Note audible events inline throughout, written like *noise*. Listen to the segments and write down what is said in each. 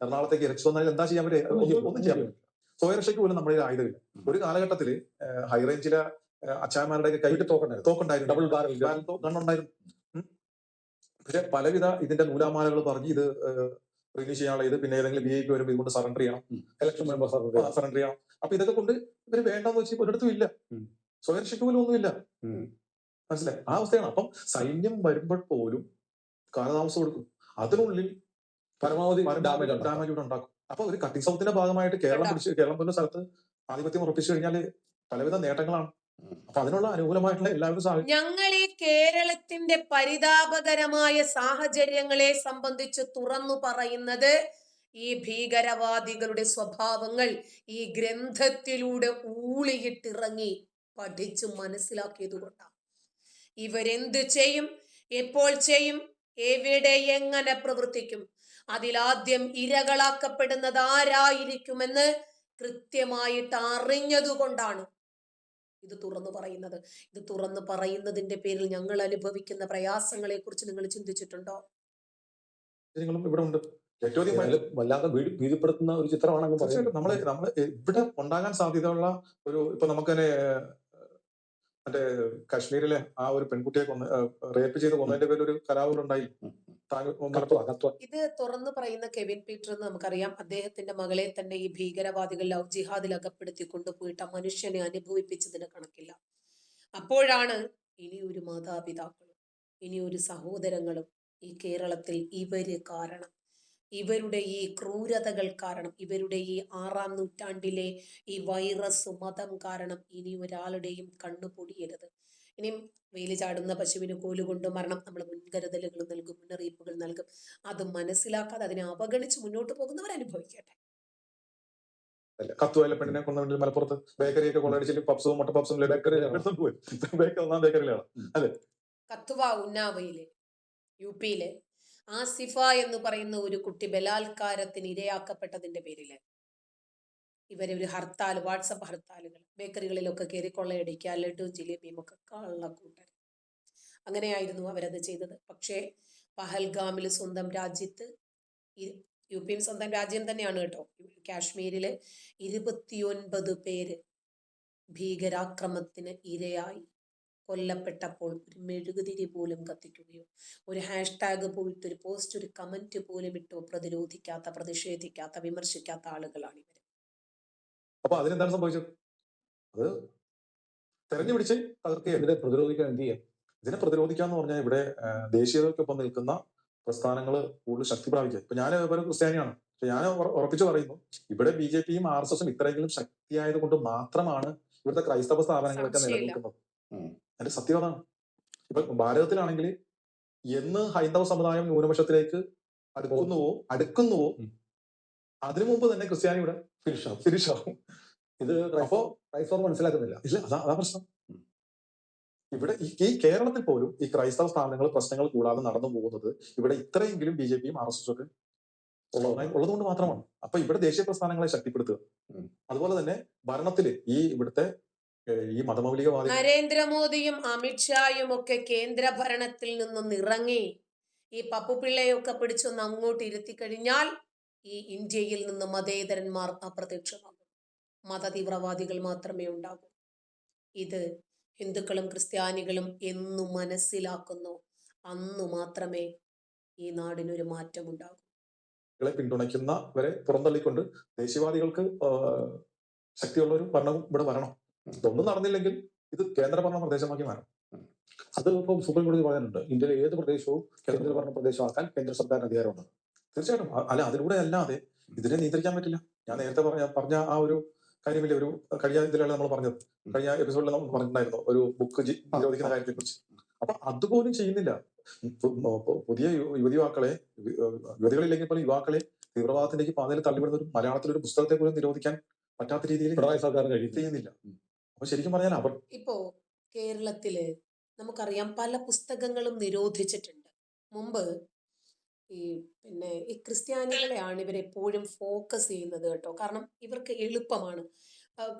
എറണാകുളത്തേക്ക് ഇലക്ഷൻ വന്നാൽ എന്താ ചെയ്യാൻ പറ്റുക? ഒന്നും ചെയ്യാൻ പറ്റില്ല സ്വയരക്ഷയ്ക്ക് പോലും നമ്മുടെ ആയുധമില്ല. ഒരു കാലഘട്ടത്തിൽ ഹൈറേഞ്ചിലെ അച്ചായന്മാരുടെ കൈവിട്ട് തോക്കുണ്ടായിരുന്നു. തോക്കുണ്ടായിരുന്നു. ഡബിൾ ബാരൽ ഗണ്ണുണ്ടായിരുന്നു പക്ഷെ പലവിധ ഇതിന്റെ നൂലാമാലകൾ പറഞ്ഞ് ഇത് റിലീസ് ചെയ്യാനുള്ള ഇത് പിന്നെ ഏതെങ്കിലും ബി ഐ പി വരുമ്പോൾ ഇതുകൊണ്ട് സറണ്ടർ ചെയ്യണം. ഇലക്ഷൻ മെമ്പർ സറണ്ടർ ചെയ്യണം. അപ്പൊ ഇതൊക്കെ കൊണ്ട് ഇവർ വേണ്ടെന്ന് വെച്ച് ഒരിടത്തും ഇല്ല. സ്വയരക്ഷയ്ക്ക് പോലും ഒന്നുമില്ല. മനസ്സിലായി? ആ അവസ്ഥയാണ്. അപ്പം സൈന്യം വരുമ്പോൾ പോലും കാലതാമസം കൊടുക്കും അതിനുള്ളിൽ പരമാവധി ഡാമേജ് ഡാമേജ് ഇവിടെ ഉണ്ടാക്കും. അപ്പൊ ഒരു കട്ടിംഗ് സൗത്തിന്റെ ഭാഗമായിട്ട് കേരളം. പിടിച്ച് കേരളം പോലുള്ള സ്ഥലത്ത് ആധിപത്യം ഉറപ്പിച്ചു കഴിഞ്ഞാൽ പലവിധ നേട്ടങ്ങളാണ്. അപ്പൊ അതിനുള്ള അനുകൂലമായിട്ടുള്ള എല്ലാവരും ഞങ്ങളെ ഞങ്ങൾ ഈ കേരളത്തിന്റെ പരിതാപകരമായ സാഹചര്യങ്ങളെ സംബന്ധിച്ച് തുറന്നു പറയുന്നത് ഈ ഭീകരവാദികളുടെ സ്വഭാവങ്ങൾ ഈ ഗ്രന്ഥത്തിലൂടെ ഊളിയിട്ടിറങ്ങി പഠിച്ചു മനസ്സിലാക്കിയത് കൊണ്ടാണ് ഇവരെന്ത് ചെയ്യും? എപ്പോൾ ചെയ്യും? എവിടെ എങ്ങനെ പ്രവർത്തിക്കും? അതിലാദ്യം ഇരകളാക്കപ്പെടുന്നത് ആരായിരിക്കുമെന്ന് കൃത്യമായിട്ട് അറിഞ്ഞതുകൊണ്ടാണ് ഇത് തുറന്നു പറയുന്നത്. ഇത് തുറന്നു പറയുന്നതിന്റെ പേരിൽ ഞങ്ങൾ അനുഭവിക്കുന്ന പ്രയാസങ്ങളെ കുറിച്ച് നിങ്ങൾ ചിന്തിച്ചിട്ടുണ്ടോ? ഇവിടെ ഉണ്ട്. വല്ലാതെ ഭീതിപ്പെടുത്തുന്ന ഒരു ചിത്രമാണ് പറയാം തീർച്ചയായിട്ടും. നമ്മൾ നമ്മൾ ഇവിടെ ഉണ്ടാകാൻ സാധ്യതയുള്ള ഒരു ഇപ്പൊ നമുക്ക് തന്നെ മറ്റേ കാശ്മീരിലെ ആ ഒരു പെൺകുട്ടിയെ കൊന്ന് റേപ്പ് ചെയ്ത് കൊന്നതിന്റെ പേരിൽ ഒരു കത്തുവ കത്തുവ ഇത് തുറന്നു പറയുന്ന കെവിൻ പീറ്റർ എന്ന് നമുക്കറിയാം. അദ്ദേഹത്തിന്റെ മകളെ തന്നെ ഈ ഭീകരവാദികൾ ലവ് ജിഹാദിൽ അകപ്പെടുത്തി കൊണ്ടുപോയിട്ട് ആ മനുഷ്യനെ അനുഭവിപ്പിച്ചതിന് കണക്കില്ല. അപ്പോഴാണ് ഇനി ഒരു മാതാപിതാക്കളും ഇനി ഒരു സഹോദരങ്ങളും ഈ കേരളത്തിൽ ഇവർ കാരണം. ഇവരുടെ ഈ ക്രൂരതകൾ കാരണം ഇവരുടെ ഈ ആറാം നൂറ്റാണ്ടിലെ ഈ വൈറസ് മതം കാരണം ഇനി ഒരാളുടെയും കണ്ണു പൊടിയരുത്. ഇനിയും വെയിൽ ചാടുന്ന പശുവിന് കോലുകൊണ്ട് മരണം നമ്മൾ മുൻകരുതലുകൾ നൽകും മുന്നറിയിപ്പുകൾ നൽകും. അത് മനസ്സിലാക്കാതെ അതിനെ അവഗണിച്ച് മുന്നോട്ട് പോകുന്നവർ അനുഭവിക്കട്ടെ. കത്തുവല്ല പെണ്ണിനെ കൊണ്ടുവന്നിട്ട് മലപ്പുറത്ത് ബേക്കറിയൊക്കെ കൊള്ളടിച്ചിട്ട് പപ്സും മുട്ട പപ്സും *laughs* ബേക്കറി ഒന്നാം ബേക്കറിയിലാണ് കത്തുവ ഉന്നാവയിലെ യു പിയിലെ ആസിഫ എന്ന് പറയുന്ന ഒരു കുട്ടി ബലാത്കാരത്തിന് ഇരയാക്കപ്പെട്ടതിന്റെ പേരിൽ. ഇവരെ ഒരു ഹർത്താൽ വാട്സപ്പ് ഹർത്താലുകൾ ബേക്കറികളിലൊക്കെ കയറി കൊള്ളയടിക്കുക ലഡുവും ജിലേബിയും ഒക്കെ കള്ളക്കൂട്ടർ അങ്ങനെയായിരുന്നു അവരത് ചെയ്തത്. പക്ഷേ പഹൽഗാമിൽ സ്വന്തം രാജ്യത്ത് യു പിയും സ്വന്തം രാജ്യം തന്നെയാണ് കേട്ടോ. കാശ്മീരിൽ ഇരുപത്തിയൊൻപത് പേര് ഭീകരാക്രമത്തിന് ഇരയായി കൊല്ലപ്പെട്ടപ്പോൾ ഒരു മെഴുകുതിരി പോലും കത്തിക്കുകയോ ഒരു ഹാഷ്ടാഗ് പോയിട്ട് ഒരു പോസ്റ്റ് ഒരു കമന്റ് പോലും ഇട്ടോ പ്രതിരോധിക്കാത്ത പ്രതിഷേധിക്കാത്ത വിമർശിക്കാത്ത ആളുകളാണ് ഇവർ അപ്പൊ അതിനെന്താണ് സംഭവിച്ചത്? അത് തെരഞ്ഞു പിടിച്ച് തകർക്കുകയായിരുന്നു ഇതിനെ പ്രതിരോധിക്കാൻ എന്ത് ചെയ്യാം? ഇതിനെ പ്രതിരോധിക്കാന്ന് പറഞ്ഞാൽ ഇവിടെ ദേശീയതയ്ക്കൊപ്പം നിൽക്കുന്ന പ്രസ്ഥാനങ്ങൾ കൂടുതൽ ശക്തി പ്രാപിക്കുക. ഇപ്പൊ ഞാൻ ഒരു ക്രിസ്ത്യാനിയാണ്. പക്ഷെ ഞാൻ ഉറ- ഉറപ്പിച്ചു പറയുന്നു ഇവിടെ ബി ജെ പിയും ആർ എസ് എസും ഇത്രയെങ്കിലും ശക്തിയായത് കൊണ്ട് മാത്രമാണ് ഇവിടുത്തെ ക്രൈസ്തവ സ്ഥാപനങ്ങളൊക്കെ. നിലനിൽക്കുന്നത്. അതിന്റെ സത്യം അതാണ് ഇപ്പൊ ഭാരതത്തിലാണെങ്കിൽ എന്ന് ഹൈന്ദവ സമുദായം ന്യൂനപക്ഷത്തിലേക്ക് അടുക്കുന്നുവോ അടുക്കുന്നുവോ അതിനു മുമ്പ് തന്നെ ക്രിസ്ത്യാനി ഇവിടെ ഫിനിഷ് ആവും ഫിനിഷ് ആവും ഇത് അപ്പോ ക്രൈസ്തവർ മനസ്സിലാക്കുന്നില്ല. ഇല്ല അതാ അതാ പ്രശ്നം. ഉം. ഇവിടെ ഈ കേരളത്തിൽ പോലും ഈ ക്രൈസ്തവ സ്ഥാപനങ്ങൾ പ്രശ്നങ്ങൾ കൂടാതെ നടന്നു പോകുന്നത് ഇവിടെ ഇത്രയെങ്കിലും ബി ജെ പിയും ആർ എസ് എസ് ഒക്കെ ഉള്ളതുകൊണ്ട് ഉള്ളതുകൊണ്ട് മാത്രമാണ്. അപ്പൊ ഇവിടെ ദേശീയ പ്രസ്ഥാനങ്ങളെ ശക്തിപ്പെടുത്തുക. അതുപോലെ തന്നെ ഭരണത്തിൽ ഈ ഇവിടുത്തെ ഈ മതമൗലികവാദി നരേന്ദ്രമോദിയും അമിത്ഷായും ഒക്കെ കേന്ദ്ര ഭരണത്തിൽ നിന്നും ഇറങ്ങി ഈ പപ്പുപിള്ളയൊക്കെ പിടിച്ചൊന്ന് അങ്ങോട്ട് ഇരുത്തി കഴിഞ്ഞാൽ ഈ ഇന്ത്യയിൽ നിന്ന് മതേതരന്മാർ അപ്രത്യക്ഷമാകും. മതതീവ്രവാദികൾ മാത്രമേ ഉണ്ടാകൂ. ഇത് ഹിന്ദുക്കളും ക്രിസ്ത്യാനികളും എന്നു മനസ്സിലാക്കുന്നു. അന്നു മാത്രമേ ഈ നാടിനൊരു മാറ്റമുണ്ടാകൂ. പിന്തുണയ്ക്കുന്നവരെ പുറന്തള്ളിക്കൊണ്ട് ദേശീയവാദികൾക്ക് ശക്തിയുള്ള ഒരു ഭരണവും ഇവിടെ വരണം. ഇതൊന്നും നടന്നില്ലെങ്കിൽ ഇത് കേന്ദ്രഭരണ പ്രദേശമാക്കി മാറണം അത് ഇപ്പം സുപ്രീം കോടതി പറയാനുണ്ട് ഇന്ത്യയിലെ ഏത് പ്രദേശവും കേന്ദ്രഭരണ പ്രദേശമാക്കാൻ കേന്ദ്ര സർക്കാരിന് അധികാരമുണ്ട്. തീർച്ചയായിട്ടും. അല്ല അതിലൂടെ അല്ലാതെ ഇതിനെ നിയന്ത്രിക്കാൻ പറ്റില്ല. ഞാൻ നേരത്തെ പറഞ്ഞ പറഞ്ഞ ആ ഒരു കാര്യമില്ല ഒരു കഴിഞ്ഞ ഇതിലാണ് നമ്മൾ പറഞ്ഞത്. കഴിഞ്ഞ എപ്പിസോഡിൽ നമ്മൾ പറഞ്ഞിട്ടുണ്ടായിരുന്നു ഒരു ബുക്ക് നിരോധിക്കുന്ന കാര്യത്തെ കുറിച്ച് അപ്പൊ അതുപോലും ചെയ്യുന്നില്ല. പുതിയ യുവതി യുവാക്കളെ യുവതികളില്ലെങ്കിൽ പോലും യുവാക്കളെ തീവ്രവാദത്തിലേക്ക് പാതയിൽ തള്ളിവിടുന്ന ഒരു മലയാളത്തിൽ ഒരു പുസ്തകത്തെ പോലും നിരോധിക്കാൻ പറ്റാത്ത രീതിയിൽ പിണറായി സർക്കാർ കഴിയുന്നില്ല ചെയ്യുന്നില്ല. അപ്പൊ ശരിക്കും പറഞ്ഞാൽ അവർ ഇപ്പോ കേരളത്തിൽ നമുക്കറിയാം പല പുസ്തകങ്ങളും നിരോധിച്ചിട്ടുണ്ട്. മുമ്പ് ഈ പിന്നെ ഈ ക്രിസ്ത്യാനികളെയാണ് ഇവർ എപ്പോഴും ഫോക്കസ് ചെയ്യുന്നത് കേട്ടോ. കാരണം ഇവർക്ക് എളുപ്പമാണ്.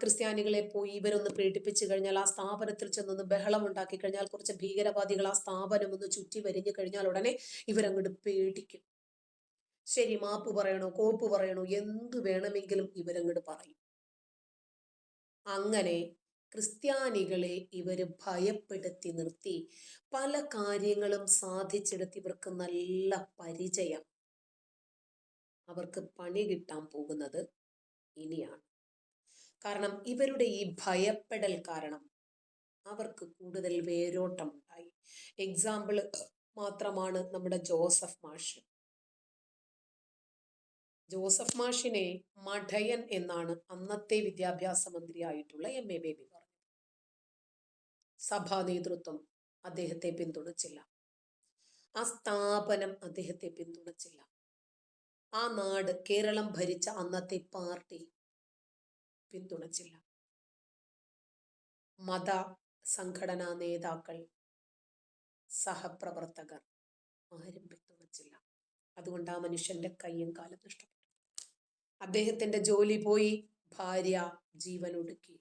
ക്രിസ്ത്യാനികളെ പോയി ഇവരൊന്ന് പീഡിപ്പിച്ചു കഴിഞ്ഞാൽ ആ സ്ഥാപനത്തിൽ ചെന്നൊന്ന് ബഹളം ഉണ്ടാക്കി കഴിഞ്ഞാൽ കുറച്ച് ഭീകരവാദികൾ ആ സ്ഥാപനം ഒന്ന് ചുറ്റി വരിഞ്ഞു കഴിഞ്ഞാൽ ഉടനെ ഇവരങ്ങോട്ട് പേടിക്കും. ശരി മാപ്പ് പറയണോ കോപ്പ് പറയണോ എന്ത് വേണമെങ്കിലും ഇവരങ്ങോട്ട് പറയും. അങ്ങനെ ക്രിസ്ത്യാനികളെ ഇവർ ഭയപ്പെടുത്തി നിർത്തി. പല കാര്യങ്ങളും സാധിച്ചെടുത്ത് ഇവർക്ക് നല്ല പരിചയം. അവർക്ക് പണി കിട്ടാൻ പോകുന്നത് ഇനിയാണ്. കാരണം ഇവരുടെ ഈ ഭയപ്പെടൽ കാരണം അവർക്ക് കൂടുതൽ വേരോട്ടം ഉണ്ടായി എക്സാമ്പിൾ മാത്രമാണ് നമ്മുടെ ജോസഫ് മാഷ്. ജോസഫ് മാഷിനെ മഠയൻ എന്നാണ് അന്നത്തെ വിദ്യാഭ്യാസ മന്ത്രിയായിട്ടുള്ള എം എ ബേബി പറഞ്ഞത് സഭാ നേതൃത്വം അദ്ദേഹത്തെ പിന്തുണച്ചില്ല. ആ സ്ഥാപനം അദ്ദേഹത്തെ പിന്തുണച്ചില്ല. ആ നാട് കേരളം ഭരിച്ച അന്നത്തെ പാർട്ടി പിന്തുണച്ചില്ല. മത സംഘടനാ നേതാക്കൾ സഹപ്രവർത്തകർ ആരും പിന്തുണച്ചില്ല. അതുകൊണ്ട് ആ മനുഷ്യന്റെ കയ്യും കാലം നഷ്ടപ്പെട്ടു. അദ്ദേഹത്തിന്റെ ജോലി പോയി ഭാര്യ ജീവൻ ഒടുക്കി.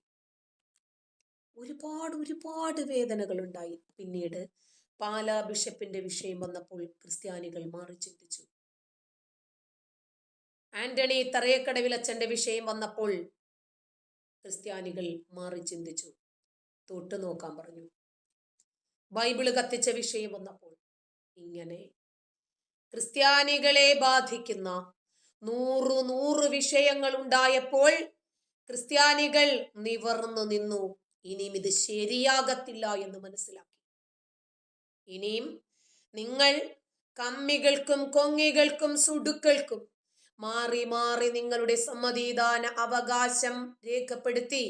ഒരുപാട് ഒരുപാട് വേദനകൾ ഉണ്ടായി. പിന്നീട് പാലാ ബിഷപ്പിന്റെ വിഷയം വന്നപ്പോൾ ക്രിസ്ത്യാനികൾ മാറി ചിന്തിച്ചു. ആന്റണി തറയക്കടവിലച്ചന്റെ വിഷയം വന്നപ്പോൾ ക്രിസ്ത്യാനികൾ മാറി ചിന്തിച്ചു. തൊട്ടു നോക്കാൻ പറഞ്ഞു. ബൈബിൾ കത്തിച്ച വിഷയം വന്നപ്പോൾ ഇങ്ങനെ ക്രിസ്ത്യാനികളെ ബാധിക്കുന്ന നൂറു നൂറ് വിഷയങ്ങൾ ഉണ്ടായപ്പോൾ ക്രിസ്ത്യാനികൾ നിവർന്നു നിന്നു. ഇനിയും ഇത് ശരിയാകത്തില്ല എന്ന് മനസ്സിലാക്കി. ഇനിയും നിങ്ങൾ കമ്മികൾക്കും കൊങ്ങികൾക്കും സുടുക്കൾക്കും മാറി മാറി നിങ്ങളുടെ സമ്മതിദാന അവകാശം രേഖപ്പെടുത്തി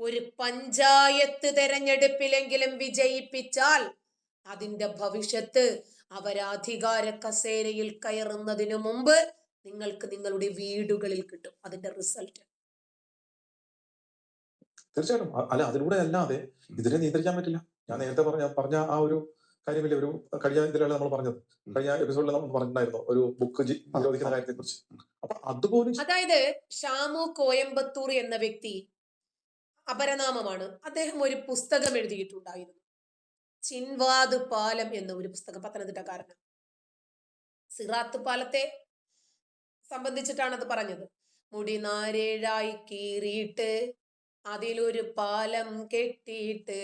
ഒരു പഞ്ചായത്ത് തെരഞ്ഞെടുപ്പിലെങ്കിലും വിജയിപ്പിച്ചാൽ അതിന്റെ ഭവിഷ്യത്ത് അവരധികാര കസേരയിൽ കയറുന്നതിനു മുമ്പ് നിങ്ങൾക്ക് നിങ്ങളുടെ വീടുകളിൽ കിട്ടും. അതിന്റെ റിസൾട്ട്. തീർച്ചയായിട്ടും. അല്ല അതിലൂടെ അല്ലാതെ ഇതിനെ നിയന്ത്രിക്കാൻ പറ്റില്ല. ഞാൻ നേരത്തെ പറഞ്ഞ പറഞ്ഞ ആ ഒരു കാര്യമില്ല ഒരു കഴിഞ്ഞ ഇതിലാണ് നമ്മൾ പറഞ്ഞത്. കഴിഞ്ഞ എപ്പിസോഡിൽ നമ്മൾ പറഞ്ഞിട്ടുണ്ടായിരുന്നു ഒരു ബുക്ക് നിരോധിക്കുന്ന കാര്യത്തെ കുറിച്ച് അപ്പൊ അതുപോലും അതായത് ഷാമു കോയമ്പത്തൂർ എന്ന വ്യക്തി അപരനാമമാണ്. അദ്ദേഹം ഒരു പുസ്തകം എഴുതിയിട്ടുണ്ടായിരുന്നു. ചിൻവാദ് പാലം എന്ന ഒരു പുസ്തകം കാരണം സിറാത്ത് പാലത്തെ സംബന്ധിച്ചിട്ടാണ് അത് പറഞ്ഞത്. മുടി നാരേഴായി കീറിയിട്ട് അതിലൊരു പാലം കെട്ടിയിട്ട്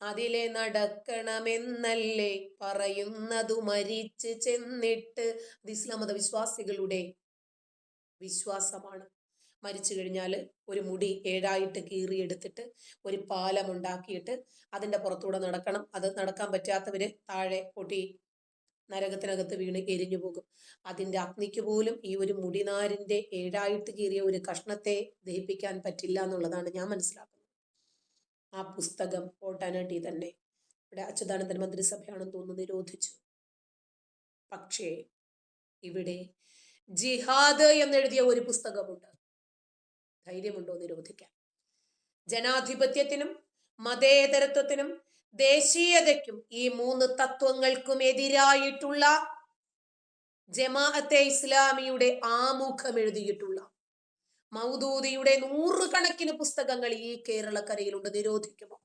അതിലെ നടക്കണമെന്നല്ലേ പറയുന്നതു മരിച്ച് ചെന്നിട്ട് അത് ഇസ്ലാം മത വിശ്വാസികളുടെ വിശ്വാസമാണ്. മരിച്ചു കഴിഞ്ഞാൽ ഒരു മുടി ഏഴായിട്ട് കീറി എടുത്തിട്ട് ഒരു പാലം ഉണ്ടാക്കിയിട്ട് അതിന്റെ പുറത്തൂടെ നടക്കണം. അത് നടക്കാൻ പറ്റാത്തവര് താഴെ പൊട്ടി നരകത്തിനകത്ത് വീണ് എരിഞ്ഞു പോകും. അതിന്റെ അഗ്നിക്ക് പോലും ഈ ഒരു മുടിനാരിന്റെ ഏഴായിട്ട് കീറിയ ഒരു കഷ്ണത്തെ ദഹിപ്പിക്കാൻ പറ്റില്ല എന്നുള്ളതാണ് ഞാൻ മനസ്സിലാക്കുന്നത്. ആ പുസ്തകം ഓട്ടാനാട്ടി തന്നെ ഇവിടെ അച്യുതാനന്ദൻ മന്ത്രിസഭയാണെന്ന് തോന്നുന്നു നിരോധിച്ചു. പക്ഷേ ഇവിടെ ജിഹാദ് എന്നെഴുതിയ ഒരു പുസ്തകമുണ്ട്. ധൈര്യമുണ്ടോ നിരോധിക്കാൻ? ജനാധിപത്യത്തിനും മതേതരത്വത്തിനും ദേശീയതയ്ക്കും ഈ മൂന്ന് തത്വങ്ങൾക്കും എതിരായിട്ടുള്ള ജമാഅത്തെ ഇസ്ലാമിയുടെ ആമുഖം എഴുതിയിട്ടുള്ള മൗദൂദിയുടെ നൂറുകണക്കിന് പുസ്തകങ്ങൾ ഈ കേരളക്കരയിലുണ്ട്. നിരോധിക്കുമോ?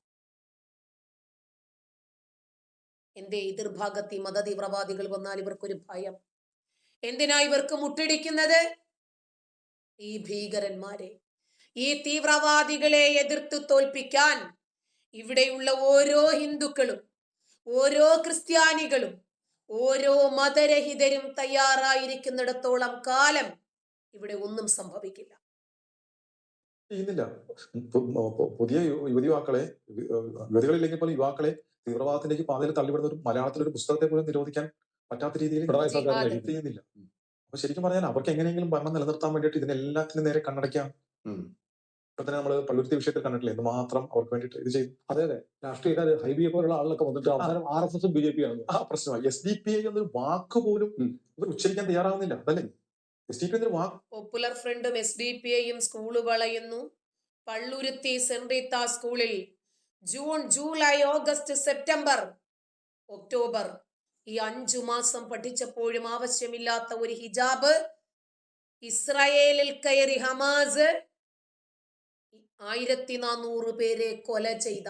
എന്റെ എതിർഭാഗത്ത് ഈ മതതീവ്രവാദികൾ വന്നാൽ ഇവർക്കൊരു ഭയം. എന്തിനാ ഇവർക്ക് മുട്ടിടിക്കുന്നത്? ഈ ഭീകരന്മാരെ. ഈ തീവ്രവാദികളെ എതിർത്ത് തോൽപ്പിക്കാൻ ഇവിടെയുള്ള ഓരോ ഹിന്ദുക്കളും ഓരോ ക്രിസ്ത്യാനികളും ഓരോ മതരഹിതരും തയ്യാറായിരിക്കുന്നിടത്തോളം കാലം ഇവിടെ ഒന്നും സംഭവിക്കില്ല. ചെയ്യുന്നില്ല. പുതിയ യുവതിമാക്കളെ യുവതി യുവാക്കളെ യുവതികളില്ലെങ്കിൽ പോലും യുവാക്കളെ തീവ്രവാദത്തിലേക്ക് പാതയിൽ തള്ളിവിടുന്ന ഒരു മലയാളത്തിലെ ഒരു പുസ്തകത്തെ പോലും നിരോധിക്കാൻ പറ്റാത്ത രീതിയിൽ പിണറായി സർക്കാർ. ചെയ്യുന്നില്ല. അപ്പൊ ശരിക്കും പറഞ്ഞാൽ അവർക്ക് എങ്ങനെയെങ്കിലും ഭരണം നിലനിർത്താൻ വേണ്ടിയിട്ട് ഇതിനെല്ലാത്തിനും നേരെ കണ്ണടയ്ക്കാം. ഇപ്പൊ തന്നെ നമ്മൾ പള്ളുരുത്തി വിഷയത്തിൽ കണ്ടിട്ടില്ലേ? എന്തുമാത്രം അവർക്ക് വേണ്ടിയിട്ട് ഇത് ചെയ്തു. അതെ അതെ. രാഷ്ട്രീയക്കാർ ഹൈബിയെ പോലുള്ള ആളുകളൊക്കെ വന്നിട്ട് അവസാനം ആർ എസ് എസും ബി ജെ പി ആണ്. ആ പ്രശ്നമായി. എസ് ഡി പി ഐ എന്നൊരു വാക്ക് പോലും. ഇവർ ഉച്ചരിക്കാൻ തയ്യാറാവുന്നില്ല. അതല്ലേ? എസ് ഡി പി എന്നൊരു വാക്ക് പോപ്പുലർ ഫ്രണ്ടും എസ് ഡി പി ഐയും സ്കൂൾ വളയുന്നു. പള്ളുരുത്തി സെന്റ് റീത്ത സ്കൂളിൽ June July August September October ഈ അഞ്ചു മാസം പഠിച്ചപ്പോഴും ആവശ്യമില്ലാത്ത ഒരു ഹിജാബ് ഇസ്രായേലിൽ കയറി ഹമാസ് ആയിരത്തി നാനൂറ് പേരെ കൊല ചെയ്ത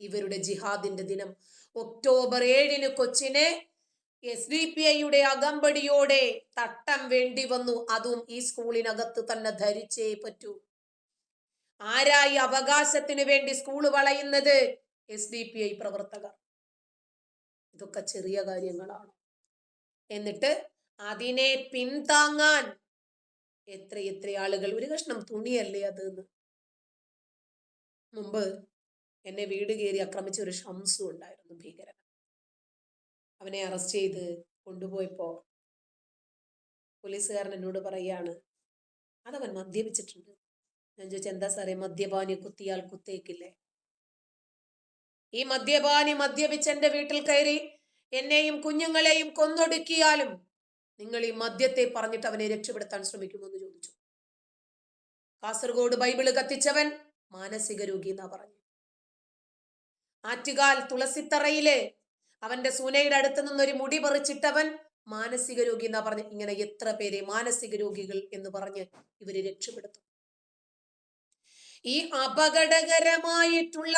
ഇവരുടെ ജിഹാദിന്റെ ദിനം. ഒക്ടോബർ ഏഴിന് കൊച്ചിനെ എസ് ഡി പി ഐയുടെ അകമ്പടിയോടെ തട്ടം വേണ്ടി വന്നു. അതും ഈ സ്കൂളിനകത്ത് തന്നെ ധരിച്ചേ പറ്റൂ. ആരായി അവകാശത്തിന് വേണ്ടി സ്കൂൾ വളയുന്നത്? എസ് ഡി പി ഐ പ്രവർത്തകർ. ഇതൊക്കെ ചെറിയ കാര്യങ്ങളാണ്. എന്നിട്ട് അതിനെ പിന്താങ്ങാൻ എത്ര എത്ര ആളുകൾ? ഒരു കഷ്ണം തുണിയല്ലേ അത് മുമ്പ് എന്നെ വീട് കയറി ആക്രമിച്ച ഒരു ഷംസു ഉണ്ടായിരുന്നു ഭീകരൻ. അവനെ അറസ്റ്റ് ചെയ്ത് കൊണ്ടുപോയപ്പോൾ പോലീസുകാരൻ എന്നോട് പറയാണ് അതവൻ മദ്യപിച്ചിട്ടുണ്ട്. ഞാൻ ചോദിച്ചു എന്താ സാറേ മദ്യപാനി കുത്തിയാൽ കുത്തേക്കില്ലേ? ഈ മദ്യപാനി മദ്യപിച്ച് എന്റെ വീട്ടിൽ കയറി എന്നെയും കുഞ്ഞുങ്ങളെയും കൊന്നൊടുക്കിയാലും നിങ്ങൾ ഈ മദ്യത്തെ പറഞ്ഞിട്ട് അവനെ രക്ഷപ്പെടുത്താൻ ശ്രമിക്കുമെന്ന് ചോദിച്ചു. കാസർഗോഡ് ബൈബിൾ കത്തിച്ചവൻ മാനസിക രോഗി എന്നാ പറഞ്ഞു. ആറ്റുകാൽ തുളസിത്തറയിലെ അവന്റെ സൂനയുടെ അടുത്ത് നിന്നൊരു മുടി പറിച്ചിട്ടവൻ മാനസിക രോഗി എന്നാ പറഞ്ഞ്. ഇങ്ങനെ എത്ര പേരെ മാനസിക രോഗികൾ എന്ന് പറഞ്ഞ് ഇവർ രക്ഷപ്പെടുത്തും. ഈ അപകടകരമായിട്ടുള്ള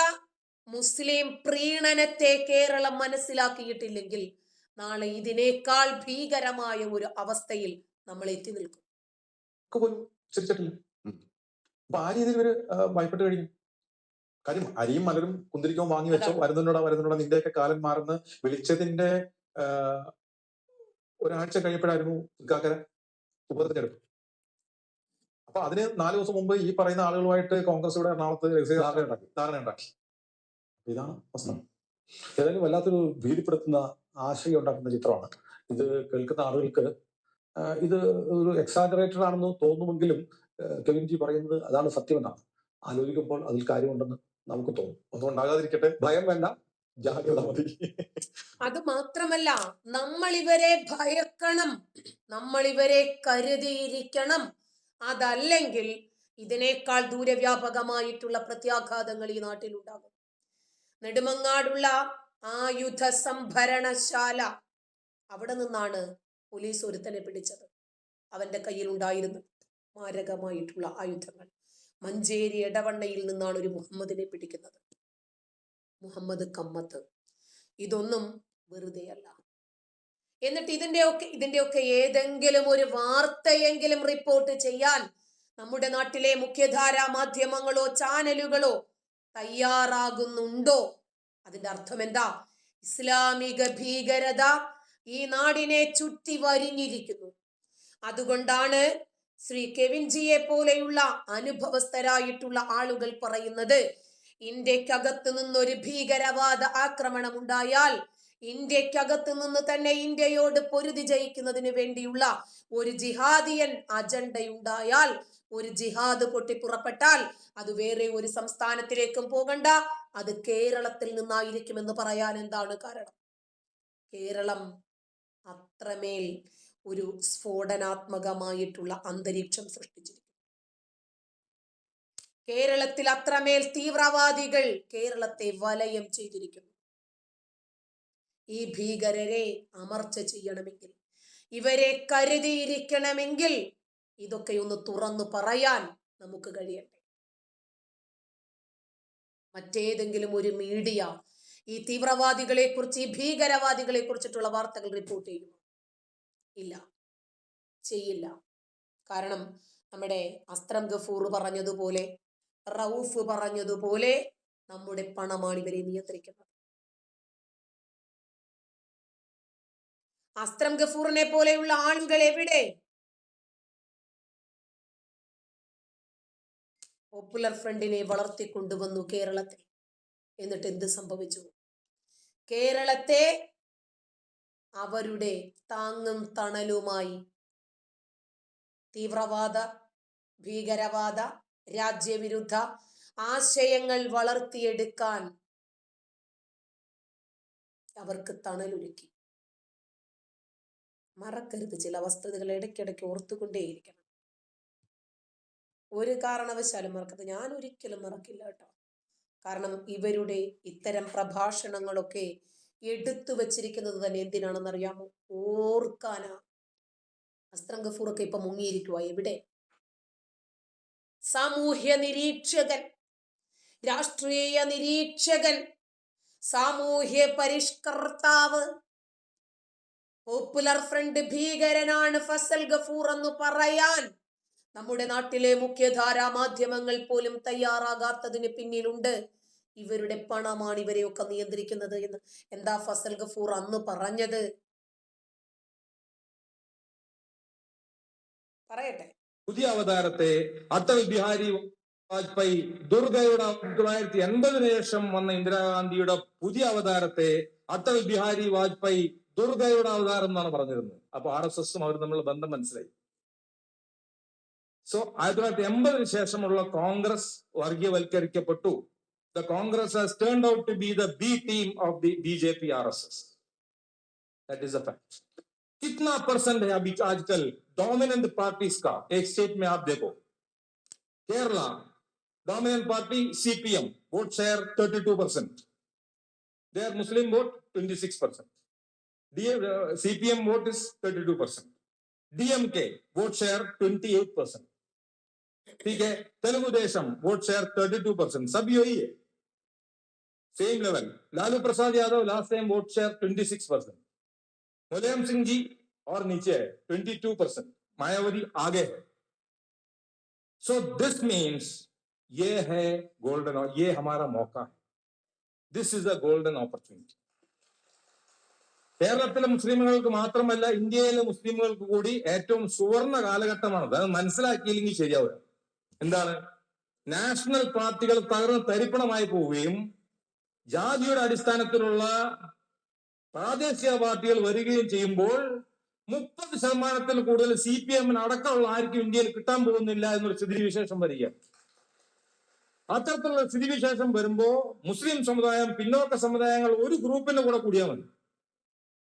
മുസ്ലിം പ്രീണനത്തെ കേരളം മനസ്സിലാക്കിയിട്ടില്ലെങ്കിൽ നാളെ ഇതിനേക്കാൾ ഭീകരമായ ഒരു അവസ്ഥയിൽ നമ്മൾ എത്തി നിൽക്കും ഒക്കെ പോലും ചിരിച്ചിട്ടില്ല ഉം. അപ്പൊ ആ രീതിയിൽ ഇവർ ഭയപ്പെട്ട് കഴിഞ്ഞു. കാര്യം അരിയും മലരും കുന്തിരിക്കവും വാങ്ങി വെച്ചോ വരുന്നുണ്ടോ വരുന്നുണ്ടോടാ വരുന്നുണ്ടോ നിന്റെയൊക്കെ കാലം മാറുന്ന. വിളിച്ചതിന്റെ ഒരാഴ്ച കഴിയപ്പോഴായിരുന്നു ഇക്കാക്കര ഉപതെരഞ്ഞെടുപ്പ് അപ്പൊ അതിന് നാല് ദിവസം മുമ്പ് ഈ പറയുന്ന ആളുകളുമായിട്ട് കോൺഗ്രസ് ഇവിടെ എറണാകുളത്ത് ധാരണ ഉണ്ടാക്കി. ധാരണ ഉണ്ടാക്കി ഇതാണ് പ്രശ്നം. ഏതായാലും വല്ലാത്തൊരു ഭീതിപ്പെടുത്തുന്ന ആശയം ഉണ്ടാക്കുന്ന ചിത്രമാണ്. ഇത് കേൾക്കുന്ന ആളുകൾക്ക് ഇത് ഒരു എക്സാജറേറ്റഡ് ആണെന്ന് തോന്നുമെങ്കിലും ആ, കെവിൻ ജി പറയുന്നത് അതാണ് സത്യമെന്നാണ് ആലോചിക്കുമ്പോൾ അതിൽ കാര്യമുണ്ടെന്ന് നമുക്ക് തോന്നും. ഒന്നും ഉണ്ടാകാതിരിക്കട്ടെ ഭയം വേണ്ട. ജാഗ്രത മതി. അത് മാത്രമല്ല നമ്മൾ ഇവരെ ഭയക്കണം. നമ്മൾ ഇവരെ കരുതിയിരിക്കണം. അതല്ലെങ്കിൽ ഇതിനേക്കാൾ ദൂരവ്യാപകമായിട്ടുള്ള പ്രത്യാഘാതങ്ങൾ ഈ നാട്ടിൽ ഉണ്ടാകും നെടുമങ്ങാടുള്ള ആയുധ സംഭരണശാല അവിടെ നിന്നാണ് പോലീസ് ഒരുത്തനെ പിടിച്ചത്. അവന്റെ കയ്യിൽ ഉണ്ടായിരുന്നു. മാരകമായിട്ടുള്ള ആയുധങ്ങൾ. മഞ്ചേരി എടവണ്ണയിൽ നിന്നാണ് ഒരു മുഹമ്മദിനെ പിടിക്കുന്നത്. മുഹമ്മദ് കമ്മത്ത്. ഇതൊന്നും വെറുതെയല്ല എന്നിട്ട് ഇതിന്റെ ഒക്കെ ഇതിന്റെ ഒക്കെ ഏതെങ്കിലും ഒരു വാർത്തയെങ്കിലും റിപ്പോർട്ട് ചെയ്യാൻ നമ്മുടെ നാട്ടിലെ മുഖ്യധാരാ മാധ്യമങ്ങളോ ചാനലുകളോ തയ്യാറാകുന്നുണ്ടോ? അതിന്റെ അർത്ഥം എന്താ? ഇസ്ലാമിക ഭീകരത ഈ നാടിനെ ചുറ്റി വരിഞ്ഞിരിക്കുന്നു. അതുകൊണ്ടാണ് ശ്രീ കെവിൻ ജിയെ പോലെയുള്ള അനുഭവസ്ഥരായിട്ടുള്ള ആളുകൾ പറയുന്നത് ഇന്ത്യക്കകത്ത് നിന്നൊരു ഭീകരവാദ ആക്രമണം ഉണ്ടായാൽ ഇന്ത്യക്കകത്ത് നിന്ന് തന്നെ ഇന്ത്യയോട് പൊരുതി ജയിക്കുന്നതിന് വേണ്ടിയുള്ള ഒരു ജിഹാദിയൻ അജണ്ടയുണ്ടായാൽ ഒരു ജിഹാദ് പൊട്ടിപ്പുറപ്പെട്ടാൽ അത് വേറെ ഒരു സംസ്ഥാനത്തിലേക്കും പോകണ്ട അത് കേരളത്തിൽ നിന്നായിരിക്കുമെന്ന് പറയാൻ എന്താണ് കാരണം? കേരളം അത്രമേൽ ഒരു സ്ഫോടനാത്മകമായിട്ടുള്ള അന്തരീക്ഷം സൃഷ്ടിച്ചിരിക്കുന്നു. കേരളത്തിൽ അത്രമേൽ തീവ്രവാദികൾ കേരളത്തെ വലയം ചെയ്തിരിക്കുന്നു. ഈ ഭീകരരെ അമർച്ച ചെയ്യണമെങ്കിൽ ഇവരെ കരുതിയിരിക്കണമെങ്കിൽ ഇതൊക്കെ ഒന്ന് തുറന്നു പറയാൻ നമുക്ക് കഴിയട്ടെ. മറ്റേതെങ്കിലും ഒരു മീഡിയ ഈ തീവ്രവാദികളെ കുറിച്ച് ഈ ഭീകരവാദികളെ കുറിച്ചിട്ടുള്ള വാർത്തകൾ റിപ്പോർട്ട് ചെയ്യുമോ ഇല്ല. ചെയ്യില്ല. കാരണം നമ്മുടെ അസ്ത്രം ഗഫൂർ പറഞ്ഞതുപോലെ റൌഫ് പറഞ്ഞതുപോലെ നമ്മുടെ പണമാണ് ഇവരെ നിയന്ത്രിക്കുന്നത്. അസ്ത്രം ഗഫൂറിനെ പോലെയുള്ള ആളുകൾ എവിടെ? പോപ്പുലർ ഫ്രണ്ടിനെ വളർത്തിക്കൊണ്ടുവന്നു കേരളത്തിൽ എന്നിട്ട് എന്ത് സംഭവിച്ചു? കേരളത്തെ അവരുടെ താങ്ങും തണലുമായി. തീവ്രവാദ ഭീകരവാദ രാജ്യവിരുദ്ധ ആശയങ്ങൾ വളർത്തിയെടുക്കാൻ അവർക്ക് തണലൊരുക്കി. മറക്കരുത് ചില വസ്തുതകൾ ഇടയ്ക്കിടയ്ക്ക് ഓർത്തുകൊണ്ടേയിരിക്കണം. ഒരു കാരണവശാലും മറക്കരുത്. ഞാൻ ഒരിക്കലും മറക്കില്ല കേട്ടോ. കാരണം ഇവരുടെ ഇത്തരം പ്രഭാഷണങ്ങളൊക്കെ എടുത്തു വച്ചിരിക്കുന്നത് തന്നെ എന്തിനാണെന്ന് അറിയാമോ ഓർക്കാനാ. അസ്ത്രം ഗഫൂറൊക്കെ ഇപ്പൊ മുങ്ങിയിരിക്കുക എവിടെ? സാമൂഹ്യ നിരീക്ഷകൻ രാഷ്ട്രീയ നിരീക്ഷകൻ സാമൂഹ്യ പരിഷ്കർത്താവ് പോപ്പുലർ ഫ്രണ്ട് ഭീകരനാണ് ഫസൽ ഗഫൂർ എന്ന് പറയാൻ നമ്മുടെ നാട്ടിലെ മുഖ്യധാരാ മാധ്യമങ്ങൾ പോലും തയ്യാറാകാത്തതിന് പിന്നിലുണ്ട്. ഇവരുടെ പണമാണ് ഇവരെയൊക്കെ നിയന്ത്രിക്കുന്നത് എന്ന്. എന്താ ഫസൽ ഗഫൂർ അന്ന് പറഞ്ഞത്? പറയട്ടെ. പുതിയ അവതാരത്തെ അടൽ ബിഹാരി വാജ്പേയി ദുർഗയുടെ തൊള്ളായിരത്തി എൺപതിനു ശേഷം വന്ന ഇന്ദിരാഗാന്ധിയുടെ പുതിയ അവതാരത്തെ അടൽ ബിഹാരി വാജ്പേയി ദുർഗയുടെ അവതാരം എന്നാണ് പറഞ്ഞിരുന്നത്. അപ്പൊ ആർ എസ് എസും അവർ തമ്മിലുള്ള ബന്ധം മനസ്സിലായി. സോ ആയിരത്തി തൊള്ളായിരത്തി എൺപതിനു ശേഷമുള്ള Congress വർഗീയവൽക്കരിക്കപ്പെട്ടു. the Congress has turned out to be the B team of the BJP RSS. That is a fact. Kitna percent hai abhi aajkal dominant parties ka ek state mein aap dekho. Kerala, dominant party CPM, vote share 32%. Their Muslim vote 26%. Uh, CPM vote is 32%. DMK, vote share 28%. ठीक है Telugu Desam vote share 32 percent सब यही है same level Lalu Prasad Yadav last time vote share 26 percent Mulayam Singh ji और नीचे है twenty two percent Mayawati आगे है सो दिस मीन्स ये है गोल्डन ये हमारा मौका है this is a golden opportunity കേരളത്തിലെ മുസ്ലിമുകൾക്ക് മാത്രമല്ല ഇന്ത്യയിലെ മുസ്ലിമുകൾക്ക് കൂടി ഏറ്റവും സുവർണ കാലഘട്ടമാണത് അത് മനസ്സിലാക്കിയില്ലെങ്കിൽ ശരിയാവില്ല എന്താണ് നാഷണൽ പാർട്ടികൾ തകർന്ന് തരിപ്പണമായി പോവുകയും ജാതിയുടെ അടിസ്ഥാനത്തിലുള്ള പ്രാദേശിക പാർട്ടികൾ വരികയും ചെയ്യുമ്പോൾ മുപ്പത് ശതമാനത്തിൽ കൂടുതൽ സി പി എമ്മിന് അടക്കമുള്ള ആർക്കും ഇന്ത്യയിൽ കിട്ടാൻ പോകുന്നില്ല എന്നൊരു സ്ഥിതിവിശേഷം വരിക അത്തരത്തിലുള്ള സ്ഥിതിവിശേഷം വരുമ്പോ മുസ്ലിം സമുദായം പിന്നോക്ക സമുദായങ്ങൾ ഒരു ഗ്രൂപ്പിന്റെ കൂടെ കൂടിയാൽ മതി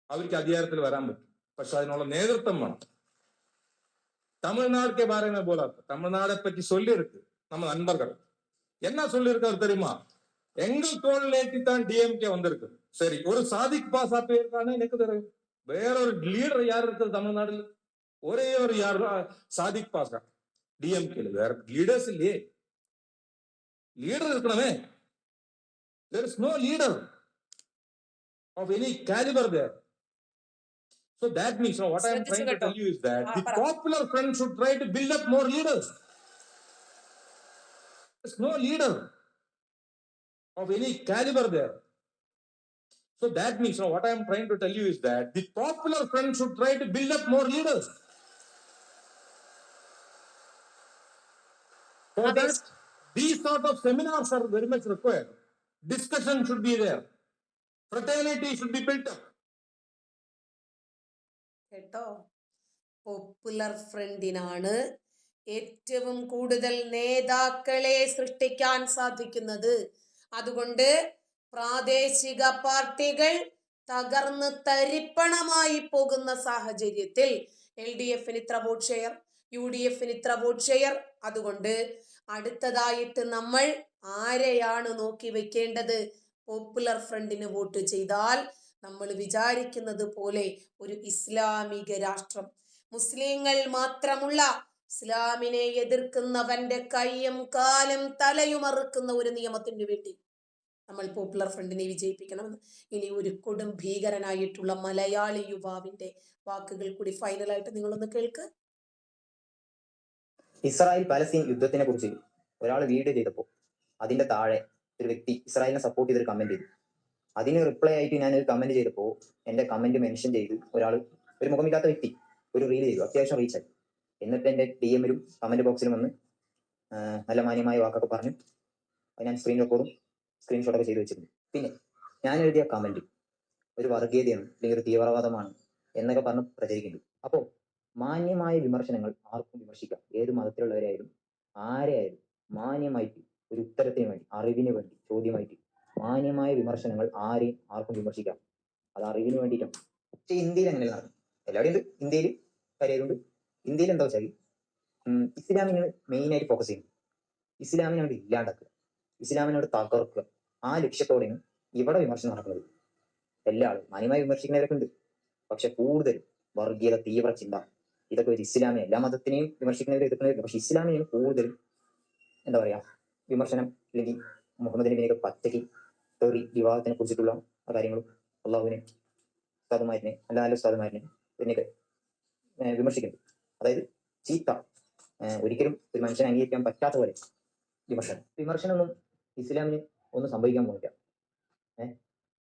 അവർക്ക് അധികാരത്തിൽ വരാൻ പറ്റും പക്ഷെ അതിനുള്ള നേതൃത്വം വേണം தமிழ்நாடுக்கே பாருங்க போல தமிழ்நாடை பற்றி சொல்லியிருக்கு நம்ம நண்பர்கள் என்ன சொல்லியிருக்காரு தெரியுமா எங்கள் தோல் தான் டிஎம்கே வந்திருக்கு சரி ஒரு சாதிக் பாசா போயிருக்கான்னு எனக்கு தெரியும் வேறொரு லீடர் யார் இருக்குது தமிழ்நாடுல ஒரே ஒரு யார் சாதிக் பாசா டிஎம்கே வேற லீடர்ஸ் இல்லையே லீடர் இருக்கணுமே there is no leader of any caliber there so that means now what i am trying to tell you is that the popular front should try to build up more leaders there's no leader Of any caliber there so that means now what I am trying to tell you is that the popular front should try to build up more leaders. For that, these sort of seminars are very much required. Discussion should be there. Fraternity should be built up. കേട്ടോ popular ഫ്രണ്ടിനാണ് ഏറ്റവും കൂടുതൽ നേതാക്കളെ സൃഷ്ടിക്കാൻ സാധിക്കുന്നത് അതുകൊണ്ട് പ്രാദേശിക പാർട്ടികൾ തകർന്ന് തരിപ്പണമായി പോകുന്ന സാഹചര്യത്തിൽ എൽ ഡി എഫിന് ഇത്ര വോട്ട് ഷെയർ യു ഡി എഫിന് ഇത്ര വോട്ട് ഷെയർ. അതുകൊണ്ട് അടുത്തതായിട്ട് നമ്മൾ ആരെയാണ് നോക്കി വെക്കേണ്ടത്? പോപ്പുലർ ഫ്രണ്ടിന് വോട്ട് ചെയ്താൽ നമ്മൾ വിചാരിക്കുന്നത് പോലെ ഒരു ഇസ്ലാമിക രാഷ്ട്രം. മുസ്ലിങ്ങൾ മാത്രമുള്ള ഇസ്ലാമിനെ എതിർക്കുന്നവന്റെ കൈയും കാലും തലയും അറുക്കുന്ന ഒരു നിയമത്തിന് വേണ്ടി നമ്മൾ പോപ്പുലർ ഫ്രണ്ടിനെ വിജയിപ്പിക്കണമെന്ന് ഇനി ഒരു കൊടും ഭീകരനായിട്ടുള്ള മലയാളി യുവാവിന്റെ വാക്കുകൾ കൂടി ഫൈനലായിട്ട് നിങ്ങളൊന്ന് കേൾക്ക്. ഇസ്രായേൽ പലസ്തീൻ യുദ്ധത്തിനെ കുറിച്ച് ഒരാൾ വീഡിയോ ചെയ്തപ്പോൾ അതിന്റെ താഴെ ഒരു വ്യക്തി ഇസ്രായേലിനെ സപ്പോർട്ട് ചെയ്തൊരു കമന്റ് ചെയ്തു. അതിന് റിപ്ലൈ ആയിട്ട് ഞാൻ ഒരു കമന്റ് ചെയ്തപ്പോൾ എന്റെ കമന്റ് മെൻഷൻ ചെയ്ത് ഒരാൾ ഒരു മുഖമില്ലാത്ത വ്യക്തി ഒരു റീൽ ചെയ്തു. അത്യാവശ്യം റീച്ച് ആയി. എന്നിട്ട് എന്റെ ഡി എമ്മിലും കമന്റ് ബോക്സിലും വന്ന് നല്ല മാന്യമായ വാക്കൊക്കെ പറഞ്ഞു. അത് ഞാൻ സ്ക്രീൻ റെക്കോർഡും സ്ക്രീൻഷോട്ടൊക്കെ ചെയ്ത് വെച്ചിരുന്നു പിന്നെ ഞാൻ എഴുതിയ കമന്റ് ഒരു വർഗീയതയാണ് അല്ലെങ്കിൽ ഒരു തീവ്രവാദമാണ് എന്നൊക്കെ പറഞ്ഞ് പ്രചരിക്കുന്നുണ്ട്. അപ്പോൾ മാന്യമായ വിമർശനങ്ങൾ ആർക്കും വിമർശിക്കാം. ഏത് മതത്തിലുള്ളവരായാലും ആരെയായാലും മാന്യമായിട്ട് ഒരു ഉത്തരത്തിന് വേണ്ടി അറിവിന് വേണ്ടി ചോദ്യമായിട്ട് മാന്യമായ വിമർശനങ്ങൾ ആരെയും ആർക്കും വിമർശിക്കാം. അത് അറിവിന് വേണ്ടിയിട്ടാണ്. പക്ഷേ ഇന്ത്യയിൽ അങ്ങനെ നടക്കും എല്ലാവരും ഇന്ത്യയിൽ കാര്യമായതുകൊണ്ട് ഇന്ത്യയിൽ എന്താ വെച്ചാൽ ഇസ്ലാമിനാണ് മെയിനായിട്ട് ഫോക്കസ് ചെയ്യുന്നത്. ഇസ്ലാമിനോട് ഇല്ലാണ്ടാക്കുക. ഇസ്ലാമിനോട് തകർക്കുക. ആ ലക്ഷ്യത്തോടെയാണ് ഇവിടെ വിമർശനം നടക്കുന്നത്. എല്ലാ ആളും മാന്യമായി വിമർശിക്കുന്നവരൊക്കെ ഉണ്ട് പക്ഷെ കൂടുതൽ വർഗീയത തീവ്ര ചിന്ത ഇതൊക്കെ ഒരു ഇസ്ലാമിനെ എല്ലാ മതത്തിനെയും വിമർശിക്കുന്നവർ എതിർക്കുന്നവർ പക്ഷെ ഇസ്ലാമിനെയും കൂടുതൽ എന്താ പറയാ വിമർശനം അല്ലെങ്കിൽ മുഹമ്മദ് നബിനെയൊക്കെ പച്ചയ്ക്ക് തെറി വിവാഹത്തിനെ കുറിച്ചിട്ടുള്ള കാര്യങ്ങളും അള്ളാഹുവിനെ സാധുമാരിനെ അല്ല നല്ല സാധുമാരിനെ എന്നെയൊക്കെ ഏഹ് വിമർശിക്കുന്നത് അതായത് ചീത്ത ഒരിക്കലും ഒരു മനുഷ്യനെ അംഗീകരിക്കാൻ പറ്റാത്ത പോലെ വിമർശനം. വിമർശനമൊന്നും ഇസ്ലാമിന് ഒന്നും സംഭവിക്കാൻ പോകുന്നില്ല ഏ?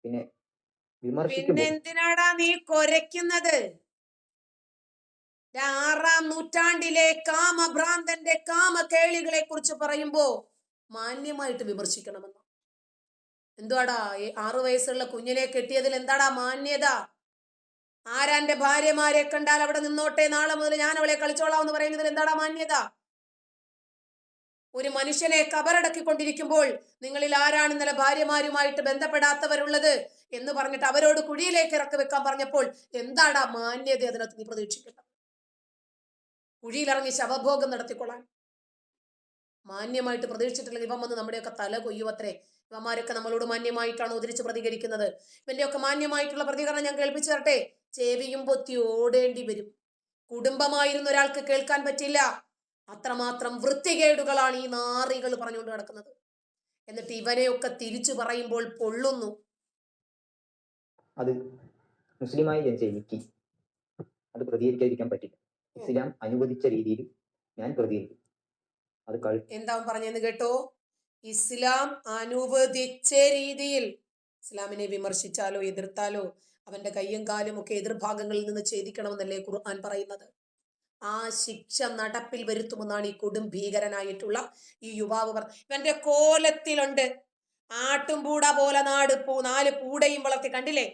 പിന്നെ പിന്നെ എന്തിനാടാ നീ കൊരയ്ക്കുന്നത്? ആറാം നൂറ്റാണ്ടിലെ കാമഭ്രാന്തന്റെ കാമകേളികളെ കുറിച്ച് പറയുമ്പോ മാന്യമായിട്ട് വിമർശിക്കണമെന്ന്. എന്തുവാടാ ഈ ആറു വയസ്സുള്ള കുഞ്ഞിനെ കെട്ടിയതിൽ എന്താടാ മാന്യത? ആരാന്റെ ഭാര്യമാരെ കണ്ടാൽ അവിടെ നിന്നോട്ടെ? നാളെ മുതൽ ഞാൻ അവളെ കളിച്ചോളാം എന്ന് പറയുന്നതിൽ എന്താടാ മാന്യത? ഒരു മനുഷ്യനെ കബറടക്കിക്കൊണ്ടിരിക്കുമ്പോൾ നിങ്ങളിൽ ആരാണ് ഇന്നലെ ഭാര്യമാരുമായിട്ട് ബന്ധപ്പെടാത്തവരുള്ളത് എന്ന് പറഞ്ഞിട്ട് അവരോട് കുഴിയിലേക്ക് ഇറക്കി വെക്കാൻ പറഞ്ഞപ്പോൾ എന്താണ് ആ മാന്യത അതിനകത്ത് നീ പ്രതീക്ഷിക്കുന്നത്? കുഴിയിലിറങ്ങി ശവഭോഗം നടത്തിക്കൊള്ളാൻ. മാന്യമായിട്ട് പ്രതീക്ഷിച്ചിട്ടില്ല ഇവൻ വന്ന് നമ്മുടെയൊക്കെ തല കൊയ്യുവത്രേ. ഇവന്മാരൊക്കെ നമ്മളോട് മാന്യമായിട്ടാണ് ഉദരിച്ച് പ്രതികരിക്കുന്നത്? ഇവന്റെയൊക്കെ മാന്യമായിട്ടുള്ള പ്രതികരണം ഞാൻ കേൾപ്പിച്ചു തരട്ടെ. ചേവിയും പൊത്തി ഓടേണ്ടി വരും. കുടുംബമായിരുന്ന ഒരാൾക്ക് കേൾക്കാൻ പറ്റില്ല. അത്രമാത്രം വൃത്തികേടുകളാണ് ഈ നാറികൾ പറഞ്ഞുകൊണ്ട് നടക്കുന്നത്. എന്നിട്ട് ഇവനെയൊക്കെ തിരിച്ചു പറയുമ്പോൾ പൊള്ളുന്നു. അത് മുസ്ലിമായി ജനിച്ച എനിക്ക് അത് പ്രതികരിക്കാതിരിക്കാൻ പറ്റില്ല. ഇസ്ലാം അനുവദിച്ച രീതിയിൽ ഞാൻ പ്രതികരിക്കും. അത് എന്താ പറഞ്ഞെന്ന് കേട്ടോ? ഇസ്ലാം അനുവദിച്ച രീതിയിൽ ഇസ്ലാമിനെ വിമർശിച്ചാലോ എതിർത്താലോ അവന്റെ കയ്യും കാലും ഒക്കെ എതിർഭാഗങ്ങളിൽ നിന്ന് ഛേദിക്കണമെന്നല്ലേ ഖുർആൻ പറയുന്നത്? ആ ശിക്ഷ നടപ്പിൽ വരുത്തുമെന്നാണ് ഈ കൊടും ഭീകരനായിട്ടുള്ള ഈ യുവാവ് ഇവന്റെ കോലത്തിലുണ്ട്. ആട്ടുംപൂട പോലെ നാട് പൂ നാല് പൂടയും വളർത്തി. കണ്ടില്ലേ?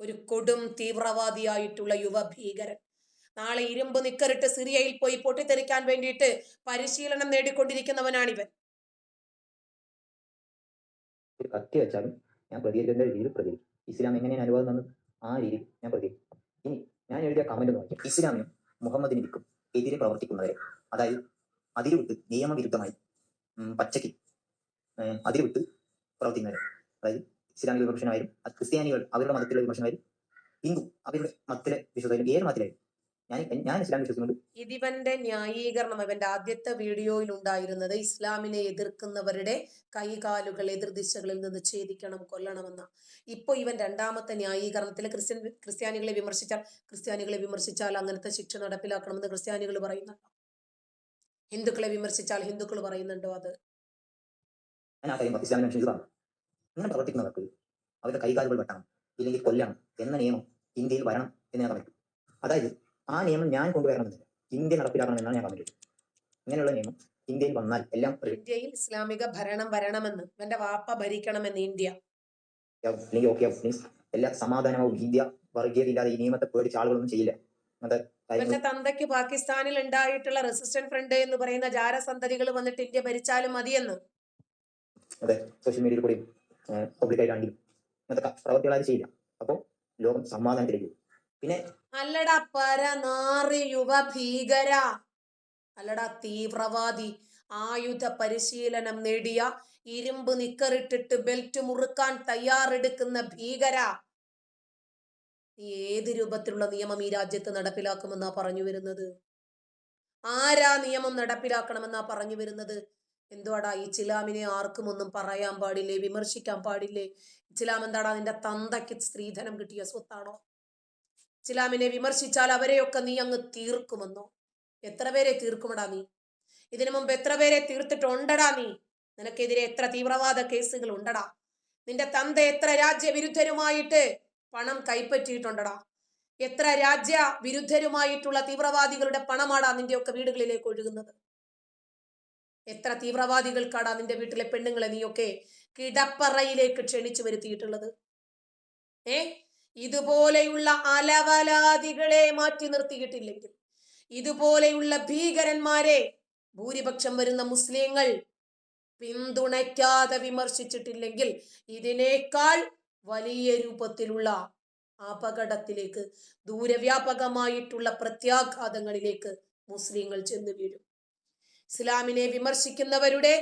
ഒരു കൊടും തീവ്രവാദിയായിട്ടുള്ള യുവ ഭീകരൻ. നാളെ ഇരുമ്പ് നിക്കറിട്ട് സിറിയയിൽ പോയി പൊട്ടിത്തെറിക്കാൻ വേണ്ടിയിട്ട് പരിശീലനം നേടിക്കൊണ്ടിരിക്കുന്നവനാണിവൻ. കത്തി വെച്ചാലും ഞാൻ പ്രതികരിക്കേണ്ട രീതിയിൽ പ്രതികരിക്കും. ഇസ്ലാം എങ്ങനെയാണ് അനുവാദം തന്നത്? ആ രീതിയിൽ ഞാൻ പ്രതികരിക്കും. ഇനി ഞാൻ എഴുതിയ കമന്റ് നോക്കി ഇസ്ലാമിനും മുഹമ്മദ് നബിക്കും എതിരെ പ്രവർത്തിക്കുന്നവരെ. അതായത് അതിരുവിട്ട് നിയമവിരുദ്ധമായി പച്ചയ്ക്ക് അതിരുവിട്ട് പ്രവർത്തിക്കുന്നവരെ. അതായത് ഇസ്ലാമിക വിമർശനമായാലും ക്രിസ്ത്യാനികൾ അവരുടെ മതത്തിലുള്ള വിമർശനമായാലും ഹിന്ദു അവരുടെ മതത്തിലെ വിശ്വസമായാലും ഏത് മതത്തിലായാലും ഞാൻ ഞാൻ ഇസ്ലാം വിശ്വസിക്കുന്നുണ്ട്. ഇതിവന്റെ ന്യായീകരണം അവന്റെ ആദ്യത്തെ വീഡിയോയിൽ ഉണ്ടായിരുന്നത് ഇസ്ലാമിനെ എതിർക്കുന്നവരുടെ കൈകാലുകൾ എതിർദിശകളിൽ നിന്ന് ഛേദിക്കണം കൊല്ലണമെന്ന. ഇപ്പൊ ഇവൻ രണ്ടാമത്തെ ന്യായീകരണത്തിൽ ക്രിസ്ത്യൻ ക്രിസ്ത്യാനികളെ വിമർശിച്ചാൽ ക്രിസ്ത്യാനികളെ വിമർശിച്ചാൽ അങ്ങനത്തെ ശിക്ഷ നടപ്പിലാക്കണമെന്ന് ക്രിസ്ത്യാനികൾ പറയുന്നുണ്ടോ. ഹിന്ദുക്കളെ വിമർശിച്ചാൽ ഹിന്ദുക്കൾ പറയുന്നുണ്ടോ അത്? ഇസ്ലാമിനെ അങ്ങനെ പ്രവർത്തിക്കുന്നവർക്ക് അവരുടെ കൈകാലുകൾ വെട്ടണം ഇല്ലെങ്കിൽ കൊല്ലണം എന്ന നിയമം ഇന്ത്യയിൽ വരണം എന്ന് ഞാൻ പറയും. അതായത് ആ നിയമം ഞാൻ കൊണ്ടുവരണമെന്നില്ല. ഇന്ത്യ നടപ്പിലാക്കണം എന്നാണ് ഞാൻ പറഞ്ഞിട്ടുള്ളത്. ഇങ്ങനെയുള്ള നിയമം ഇന്ത്യയിൽ വന്നാൽ എല്ലാം ഇന്ത്യയിൽ ഇസ്ലാമിക ഭരണം വരണമെന്ന് എന്റെ വാപ്പ ഭരിക്കണമെന്ന് ഇന്ത്യ. ആവും. അല്ലെങ്കിൽ ഓക്കെ മീൻസ് എല്ലാ സമാധാനവും ഇന്ത്യ വർഗീയത ഇല്ലാതെ ഈ നിയമത്തെ പേടിച്ച ആളുകളൊന്നും ചെയ്യില്ല. തന്തയ്ക്ക് പാകിസ്ഥാനിൽ ഉണ്ടായിട്ടുള്ള റെസിസ്റ്റന്റ് ഫ്രണ്ട് എന്ന് പറയുന്ന ജാരസന്തതികൾ വന്നിട്ട് ഇന്ത്യ ഭരിച്ചാലും മതിയെന്ന്. അതെ സോഷ്യൽ മീഡിയയിൽ കൂടി പബ്ലിക്കായിട്ടാണെങ്കിലും പ്രവർത്തികൾ ആരും ചെയ്യില്ല. അപ്പോൾ ലോകം സമാധാനത്തിലേക്ക് പിന്നെ അല്ലടാ പരനാറി യുവ ഭീകര. അല്ലടാ തീവ്രവാദി ആയുധ പരിശീലനം നേടിയ ഇരുമ്പ് നിക്കറിട്ടിട്ട് ബെൽറ്റ് മുറുക്കാൻ തയ്യാറെടുക്കുന്ന ഭീകര. നീ ഏത് രൂപത്തിലുള്ള നിയമം ഈ രാജ്യത്ത് നടപ്പിലാക്കുമെന്നാ പറഞ്ഞു വരുന്നത്? ആരാ നിയമം നടപ്പിലാക്കണമെന്നാ പറഞ്ഞു വരുന്നത്? എന്തുവാടാ ഈ ചിലാമിനെ ആർക്കും ഒന്നും പറയാൻ പാടില്ലേ? വിമർശിക്കാൻ പാടില്ലേ? ഇസ്ലാം എന്താടാ നിന്റെ തന്തയ്ക്ക് സ്ത്രീധനം കിട്ടിയ സ്വത്താണോ? ഇസ്ലാമിനെ വിമർശിച്ചാൽ അവരെയൊക്കെ നീ അങ്ങ് തീർക്കുമെന്നോ? എത്ര പേരെ തീർക്കുമടാ നീ? ഇതിനു മുമ്പ് എത്ര പേരെ തീർത്തിട്ടുണ്ടടാ നീ? നിനക്കെതിരെ എത്ര തീവ്രവാദ കേസുകൾ ഉണ്ടടാ? നിന്റെ തന്ത എത്ര രാജ്യവിരുദ്ധരുമായിട്ട് പണം കൈപ്പറ്റിയിട്ടുണ്ടടാ? എത്ര രാജ്യ വിരുദ്ധരുമായിട്ടുള്ള തീവ്രവാദികളുടെ പണമാടാ നിന്റെയൊക്കെ വീടുകളിലേക്ക് ഒഴുകുന്നത്? എത്ര തീവ്രവാദികൾക്കാടാ നിന്റെ വീട്ടിലെ പെണ്ണുങ്ങളെ നീയൊക്കെ കിടപ്പറയിലേക്ക് ക്ഷണിച്ചു വരുത്തിയിട്ടുള്ളത്? ഏ? ഇതുപോലെയുള്ള അലവലാദികളെ മാറ്റി നിർത്തിയിട്ടില്ലെങ്കിൽ ഇതുപോലെയുള്ള ഭീകരന്മാരെ ഭൂരിപക്ഷം വരുന്ന മുസ്ലിങ്ങൾ പിന്തുണയ്ക്കാതെ വിമർശിച്ചിട്ടില്ലെങ്കിൽ ഇതിനേക്കാൾ വലിയ രൂപത്തിലുള്ള അപകടത്തിലേക്ക് ദൂരവ്യാപകമായിട്ടുള്ള പ്രത്യാഘാതങ്ങളിലേക്ക് മുസ്ലിങ്ങൾ ചെന്ന് വീഴും. ഇസ്ലാമിനെ വിമർശിക്കുന്നവരുടെ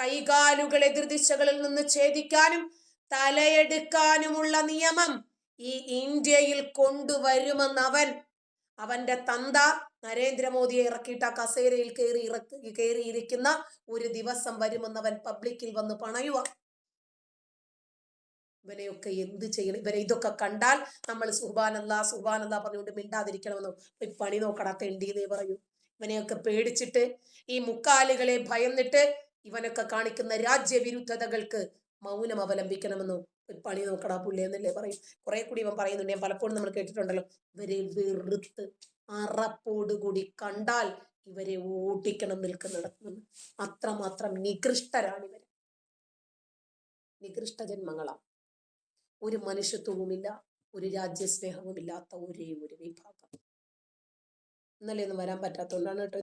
കൈകാലുകൾ എതിർദിശകളിൽ നിന്ന് ഛേദിക്കാനും തലയെടുക്കാനുമുള്ള നിയമം ഈ ഇന്ത്യയിൽ കൊണ്ടുവരുമെന്ന് അവൻ അവന്റെ തന്ത നരേന്ദ്രമോദിയെ ഇറക്കിയിട്ട് ആ കസേരയിൽ കയറി ഇറക്കി കയറിയിരിക്കുന്ന ഒരു ദിവസം വരുമെന്ന് അവൻ പബ്ലിക്കിൽ വന്ന് പണയുക ഇവനെയൊക്കെ എന്ത് ചെയ്യണം? ഇവരെ ഇതൊക്കെ കണ്ടാൽ നമ്മൾ സുഹാനല്ല സുഹാനല്ല പറഞ്ഞുകൊണ്ട് മിണ്ടാതിരിക്കണമെന്ന്? ഈ പണി നോക്കടാ തെണ്ടീന്നേ പറയൂ. ഇവനെയൊക്കെ പേടിച്ചിട്ട് ഈ മുക്കാലുകളെ ഭയന്നിട്ട് ഇവനൊക്കെ കാണിക്കുന്ന രാജ്യവിരുദ്ധതകൾക്ക് മൗനം അവലംബിക്കണമെന്നോ? ഒരു പണി നോക്കടാ പുള്ളി എന്നല്ലേ പറയും. കുറെ കൂടി ഇവൻ പറയുന്നുണ്ട്. ഞാൻ പലപ്പോഴും നമ്മൾ കേട്ടിട്ടുണ്ടല്ലോ ഇവരെ വെറുത്ത് അറപ്പോടുകൂടി കണ്ടാൽ ഇവരെ ഓടിക്കണം നിൽക്കുന്നിടത്തുനിന്ന് അത്രമാത്രം നികൃഷ്ടരാണ് ഇവർ നികൃഷ്ട ജന്മങ്ങളാണ് ഒരു മനുഷ്യത്വവുമില്ല ഒരു രാജ്യസ്നേഹവും ഇല്ലാത്ത ഒരേ ഒരു വിഭാഗം. ഇന്നലെ ഒന്നും വരാൻ പറ്റാത്തതുകൊണ്ടാണ് കേട്ടോ